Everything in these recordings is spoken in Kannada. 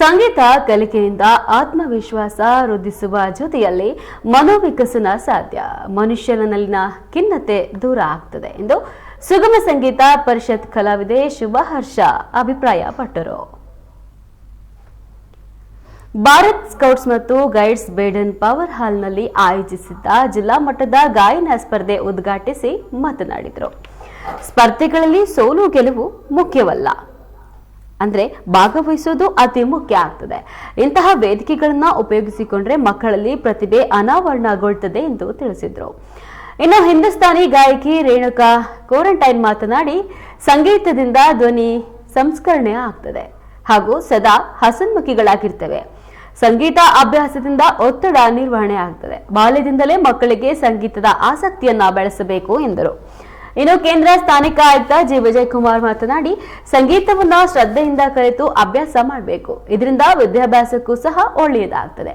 ಸಂಗೀತ ಕಲಿಕೆಯಿಂದ ಆತ್ಮವಿಶ್ವಾಸ ವೃದ್ಧಿಸುವ ಜೊತೆಯಲ್ಲಿ ಮನೋವಿಕಸನ ಸಾಧ್ಯ. ಮನುಷ್ಯನಲ್ಲಿನ ಖಿನ್ನತೆ ದೂರ ಆಗ್ತದೆ ಎಂದು ಸುಗಮ ಸಂಗೀತ ಪರಿಷತ್ ಕಲಾವಿದೆ ಶುಭ ಹರ್ಷ ಅಭಿಪ್ರಾಯಪಟ್ಟರು. ಭಾರತ್ ಸ್ಕೌಟ್ಸ್ ಮತ್ತು ಗೈಡ್ಸ್ ಬೇಡನ್ ಪವರ್ ಹಾಲ್ನಲ್ಲಿ ಆಯೋಜಿಸಿದ್ದ ಜಿಲ್ಲಾ ಮಟ್ಟದ ಗಾಯನ ಸ್ಪರ್ಧೆ ಉದ್ಘಾಟಿಸಿ ಮಾತನಾಡಿದರು. ಸ್ಪರ್ಧೆಗಳಲ್ಲಿ ಸೋಲು ಗೆಲುವು ಮುಖ್ಯವಲ್ಲ. ಅಂದ್ರೆ ಭಾಗವಹಿಸೋದು ಅತಿ ಮುಖ್ಯ ಆಗ್ತದೆ. ಇಂತಹ ವೇದಿಕೆಗಳನ್ನ ಉಪಯೋಗಿಸಿಕೊಂಡ್ರೆ ಮಕ್ಕಳಲ್ಲಿ ಪ್ರತಿಭೆ ಅನಾವರಣಗೊಳ್ತದೆ ಎಂದು ತಿಳಿಸಿದ್ರು. ಇನ್ನು ಹಿಂದೂಸ್ತಾನಿ ಗಾಯಕಿ ರೇಣುಕಾ ಕ್ವಾರಂಟೈನ್ ಮಾತನಾಡಿ, ಸಂಗೀತದಿಂದ ಧ್ವನಿ ಸಂಸ್ಕರಣೆ ಆಗ್ತದೆ ಹಾಗೂ ಸದಾ ಹಸನ್ಮುಖಿಗಳಾಗಿರ್ತವೆ. ಸಂಗೀತ ಅಭ್ಯಾಸದಿಂದ ಒತ್ತಡ ನಿರ್ವಹಣೆ ಆಗ್ತದೆ. ಬಾಲ್ಯದಿಂದಲೇ ಮಕ್ಕಳಿಗೆ ಸಂಗೀತದ ಆಸಕ್ತಿಯನ್ನ ಬೆಳೆಸಬೇಕು ಎಂದರು. ಇನ್ನು ಕೇಂದ್ರ ಸ್ಥಾನಿಕ ಆಯುಕ್ತ ಜಿ. ವಿಜಯ್ ಕುಮಾರ್ ಮಾತನಾಡಿ, ಸಂಗೀತವನ್ನ ಶ್ರದ್ಧೆಯಿಂದ ಕಲಿತು ಅಭ್ಯಾಸ ಮಾಡಬೇಕು. ಇದರಿಂದ ವಿದ್ಯಾಭ್ಯಾಸಕ್ಕೂ ಸಹ ಒಳ್ಳೆಯದಾಗ್ತದೆ.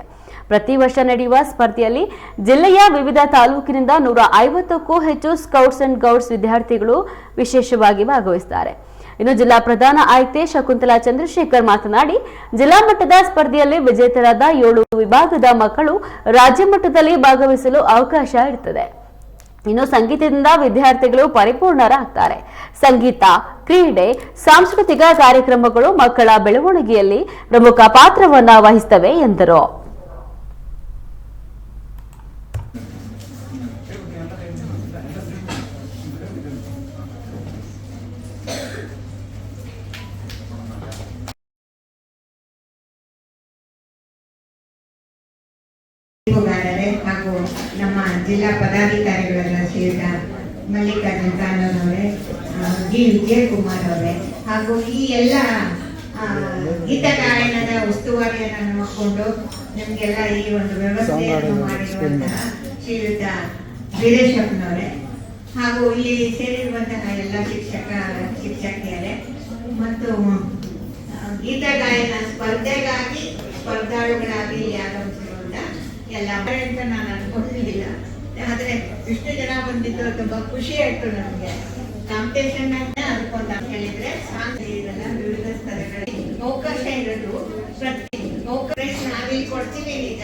ಪ್ರತಿ ವರ್ಷ ನಡೆಯುವ ಸ್ಪರ್ಧೆಯಲ್ಲಿ ಜಿಲ್ಲೆಯ ವಿವಿಧ ತಾಲೂಕಿನಿಂದ ನೂರ ಐವತ್ತಕ್ಕೂ ಹೆಚ್ಚು ಸ್ಕೌಟ್ಸ್ ಅಂಡ್ ಗೌಡ್ಸ್ ವಿದ್ಯಾರ್ಥಿಗಳು ವಿಶೇಷವಾಗಿ ಭಾಗವಹಿಸುತ್ತಾರೆ. ಇನ್ನು ಜಿಲ್ಲಾ ಪ್ರಧಾನ ಆಯುಕ್ತೆ ಶಕುಂತಲಾ ಚಂದ್ರಶೇಖರ್ ಮಾತನಾಡಿ, ಜಿಲ್ಲಾ ಮಟ್ಟದ ಸ್ಪರ್ಧೆಯಲ್ಲಿ ವಿಜೇತರಾದ ಏಳು ವಿಭಾಗದ ಮಕ್ಕಳು ರಾಜ್ಯ ಮಟ್ಟದಲ್ಲಿ ಭಾಗವಹಿಸಲು ಅವಕಾಶ ಇರುತ್ತದೆ ಇನ್ನು ಸಂಗೀತದಿಂದ ವಿದ್ಯಾರ್ಥಿಗಳು ಪರಿಪೂರ್ಣರಾಗ್ತಾರೆ. ಸಂಗೀತ ಕ್ರೀಡೆ ಸಾಂಸ್ಕೃತಿಕ ಕಾರ್ಯಕ್ರಮಗಳು ಮಕ್ಕಳ ಬೆಳವಣಿಗೆಯಲ್ಲಿ ಪ್ರಮುಖ ಪಾತ್ರವನ್ನ ವಹಿಸುತ್ತವೆ ಎಂದರು. ನಮ್ಮ ಜಿಲ್ಲಾ ಪದಾಧಿಕಾರಿಗಳೆಲ್ಲ ಸೇರಿದ ಮಲ್ಲಿಕಾರ್ಜುನ್ ಕಾನೂನ್ ಅವರೇ ಆ, ಜಿ ವಿಜಯಕುಮಾರ್ ಅವರೇ ಹಾಗೂ ಈ ಎಲ್ಲ ಗೀತ ಗಾಯನದ ಉಸ್ತುವಾರಿಯನ್ನು ನೋಡಿಕೊಂಡು ನಮಗೆಲ್ಲ ಈ ಒಂದು ವ್ಯವಸ್ಥೆಯನ್ನು ಮಾಡಿರುವಂತಹ ಶ್ರೀಯುತ ವೀರೇಶಪ್ಪನವರೇ ಹಾಗೂ ಇಲ್ಲಿ ಸೇರಿರುವಂತಹ ಎಲ್ಲ ಶಿಕ್ಷಕ ಶಿಕ್ಷಕಿಯರೇ ಮತ್ತು ಗೀತ ಗಾಯನ ಸ್ಪರ್ಧೆಗಾಗಿ ಸ್ಪರ್ಧಾಳುಗಳಾಗಿ ಆಗಮಿಸಿರುವಂತ ಎಲ್ಲ ಅಂತ ನಾನು ಅನ್ಕೊಂಡಿದ್ದಿಲ್ಲ ಆದ್ರೆ ಇಷ್ಟು ಜನ ಬಂದಿದ್ದು ತುಂಬಾ ಖುಷಿ ಆಯ್ತು ನಮ್ಗೆ. ಕಾಂಪಿಟೇಷನ್ ಅಂತ ಅಂತ ಹೇಳಿದ್ರೆ ಸಾಂಗ್ ವಿವಿಧ ಸ್ಥಳಗಳಲ್ಲಿ ಅವಕಾಶ ಇರೋದು ಪ್ರತಿ ಅವಕಾಶ ನಾವಿಲ್ಲಿ ಕೊಡ್ತೀವಿ ಈಗ.